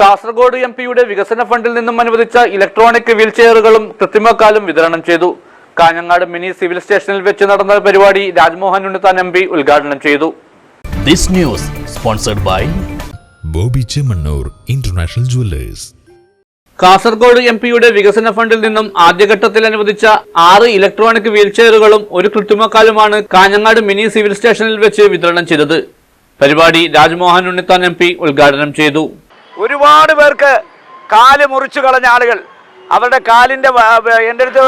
Kasaragod M പിയുടെ വികസന ഫണ്ടിൽ നിന്നും അനുവദിച്ച ഇലക്ട്രോണിക് വീൽ ചെയറുകളും കൃത്രിമക്കാലും വിതരണം ചെയ്തു. കാഞ്ഞങ്ങാട് മിനി സിവിൽ സ്റ്റേഷനിൽ വെച്ച് നടന്ന പരിപാടി രാജ്മോഹൻ ഉണ്ണിത്താൻ എം പി ഉദ്ഘാടനം ചെയ്തു. This news sponsored by Bobby Chemmanur international jewellers. Kasaragod M പിയുടെ വികസന ഫണ്ടിൽ നിന്നും ആദ്യഘട്ടത്തിൽ അനുവദിച്ച ആറ് ഇലക്ട്രോണിക് വീൽ ചെയറുകളും ഒരു കൃത്രിമക്കാലുമാണ് കാഞ്ഞങ്ങാട് മിനി സിവിൽ സ്റ്റേഷനിൽ വെച്ച് വിതരണം ചെയ്തത്. പരിപാടി രാജ്മോഹൻ ഉണ്ണിത്താൻ എം പി ഉദ്ഘാടനം ചെയ്തു. ഒരുപാട് പേർക്ക് കാൽ മുറിച്ചു കളഞ്ഞ ആളുകൾ. അവരുടെ കാലിന്റെ എന്റെ അടുത്ത്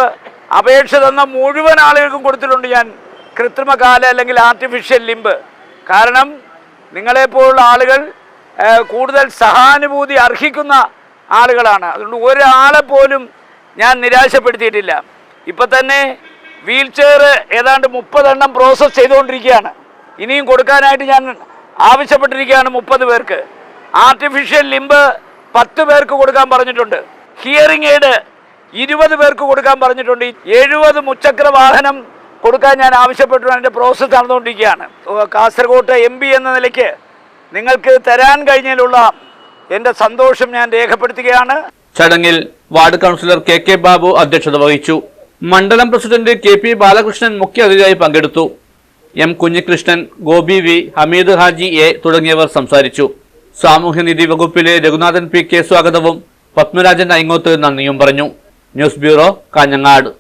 അപേക്ഷ തന്ന മുഴുവൻ ആളുകൾക്കും കൊടുത്തിട്ടുണ്ട് ഞാൻ. കൃത്രിമ കാൽ അല്ലെങ്കിൽ ആർട്ടിഫിഷ്യൽ ലിംബ് കാരണം നിങ്ങളെപ്പോലുള്ള ആളുകൾ കൂടുതൽ സഹാനുഭൂതി അർഹിക്കുന്ന ആളുകളാണ്. അതുകൊണ്ട് ഒരാളെ പോലും ഞാൻ നിരാശപ്പെടുത്തിയിട്ടില്ല. ഇപ്പം തന്നെ വീൽ ചെയർ ഏതാണ്ട് മുപ്പതെണ്ണം പ്രോസസ്സ് ചെയ്തുകൊണ്ടിരിക്കുകയാണ്. ഇനിയും കൊടുക്കാനായിട്ട് ഞാൻ ആവശ്യപ്പെട്ടിരിക്കുകയാണ് മുപ്പത് പേർക്ക്. ആർട്ടിഫിഷ്യൽ ലിംബ് പത്ത് പേർക്ക് കൊടുക്കാൻ പറഞ്ഞിട്ടുണ്ട്. ഹിയറിംഗ് എയ്ഡ് ഇരുപത് പേർക്ക് കൊടുക്കാൻ പറഞ്ഞിട്ടുണ്ട്. എഴുപത് മുച്ചക്ര വാഹനം കൊടുക്കാൻ ഞാൻ ആവശ്യപ്പെട്ടു. അതിന്റെ പ്രോസസ്സ് നടന്നുകൊണ്ടിരിക്കുകയാണ്. കാസർഗോട്ട് എം പി എന്ന നിലയ്ക്ക് നിങ്ങൾക്ക് തരാൻ കഴിഞ്ഞതിലുള്ള എന്റെ സന്തോഷം ഞാൻ രേഖപ്പെടുത്തുകയാണ്. ചടങ്ങിൽ ward councillor K K Babu അധ്യക്ഷത വഹിച്ചു. മണ്ഡലം പ്രസിഡന്റ് കെ പി ബാലകൃഷ്ണൻ മുഖ്യ അതിഥിയായി പങ്കെടുത്തു. M Kunhikrishnan Gopi V Hameed Haji A തുടങ്ങിയവർ സംസാരിച്ചു. സാമൂഹ്യനിധി വകുപ്പിലെ രഘുനാഥൻ പി കെ സ്വാഗതവും പത്മരാജൻ അയങ്ങോത്ത് നന്ദിയും പറഞ്ഞു. News bureau Kanhangad.